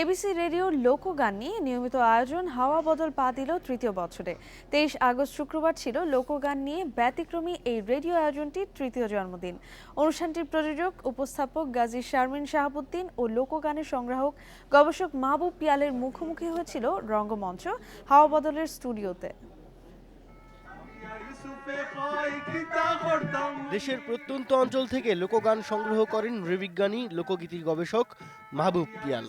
ABC রেডিওর লোকগান নিয়ে নিয়মিত আয়োজন হাওয়া বদল পা দিল তৃতীয় বছরে। তেইশ আগস্ট শুক্রবার ছিল লোকগান নিয়ে ব্যতিক্রমী এই রেডিও আয়োজনটির তৃতীয় জন্মদিন। অনুষ্ঠানটির প্রযোজক, উপস্থাপক গাজী শারমিন শাহাবুদ্দিন ও লোকগানের সংগ্রাহক গবেষক মাহবুব পিয়ালের মুখোমুখি হয়েছিল রঙ্গমঞ্চ হাওয়া বদলের স্টুডিওতে। দেশের প্রত্যন্ত অঞ্চল থেকে লোকগান সংগ্রহ করেন নৃবিজ্ঞানী লোকগীতি গবেষক মাহবুব পিয়াল।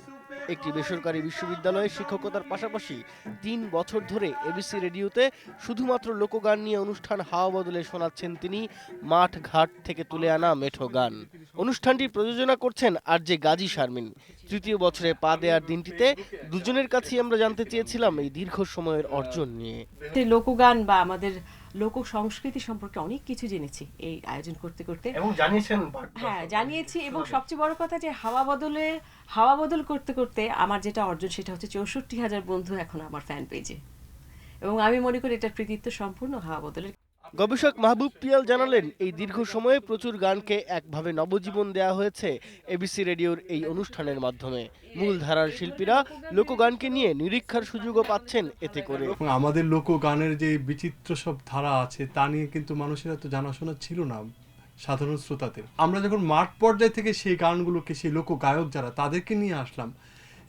একটি বেসরকারি বিশ্ববিদ্যালয়ে শিক্ষকতার পাশাপাশি তিন বছর ধরে এবিসি রেডিওতে শুধুমাত্র লোকগান নিয়ে অনুষ্ঠান হাওয়া বদলে শোনাচ্ছেন তিনি মাঠ ঘাট থেকে তুলে আনা মেঠো গান। অনুষ্ঠানটি প্রযোজনা করছেন আর জে গাজী শারমিন। তৃতীয় বছরে পা দেওয়ার দিনটিতে দুজনের কাছেই আমরা জানতে চেয়েছিলাম এই দীর্ঘ সময়ের অর্জন নিয়ে। লোকগান বা আমাদের লোক সংস্কৃতি সম্পর্কে অনেক কিছু জেনেছি এই আয়োজন করতে করতে। এবং জানিয়েছেন হ্যাঁ জানিয়েছি এবং সবচেয়ে বড় কথা যে হাওয়া বদলে হাওয়া বদল করতে করতে আমার যেটা অর্জন সেটা হচ্ছে চৌষট্টি হাজার বন্ধু এখন আমার ফ্যান পেজে এবং আমি মনে করি এটার কৃতিত্ব সম্পূর্ণ হাওয়া বদলের গবেষক মাহবুব পিয়াল জানালেন, এই দীর্ঘ সময়ে প্রচুর গানকে একভাবে নবজীবন দেয়া হয়েছে এবিসি রেডিওর এই অনুষ্ঠানের মাধ্যমে। মূল ধারার শিল্পীরা লোকগানকে নিয়ে নিরীক্ষার সুযোগও পাচ্ছেন এতে করে। আমাদের লোকগানের যে বিচিত্র সব ধারা আছে, তা নিয়ে কিন্তু মানুষের এত জানাশোনা ছিল না সাধারণ শ্রোতাদের। আমরা যখন মাঠ পর্যায় থেকে সেই গানগুলোকে, সেই লোক গায়ক যারা, তাদেরকে নিয়ে আসলাম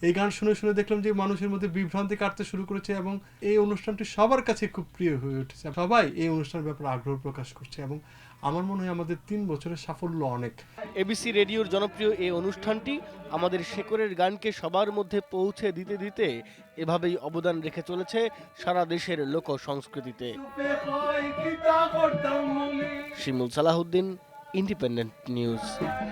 এই গান শুনে শুনে দেখলাম যে মানুষের মধ্যে বিভ্রান্তি কাটতে শুরু করেছে এবং এই অনুষ্ঠানটি সবার কাছে খুব প্রিয় হয়ে উঠেছে। সবাই এই অনুষ্ঠানের ব্যাপারে আগ্রহ প্রকাশ করছে এবং আমার মনে হয় আমাদের তিন বছরের সাফল্য অনেক। এবিসি রেডিওর জনপ্রিয় এই অনুষ্ঠানটি আমাদের শেকরের গানকে সবার মধ্যে পৌঁছে দিতে দিতে এভাবেই অবদান রেখে চলেছে সারা দেশের লোক সংস্কৃতিতে শিমুল সালাহুদ্দিন ইন্ডিপেন্ডেন্ট নিউজ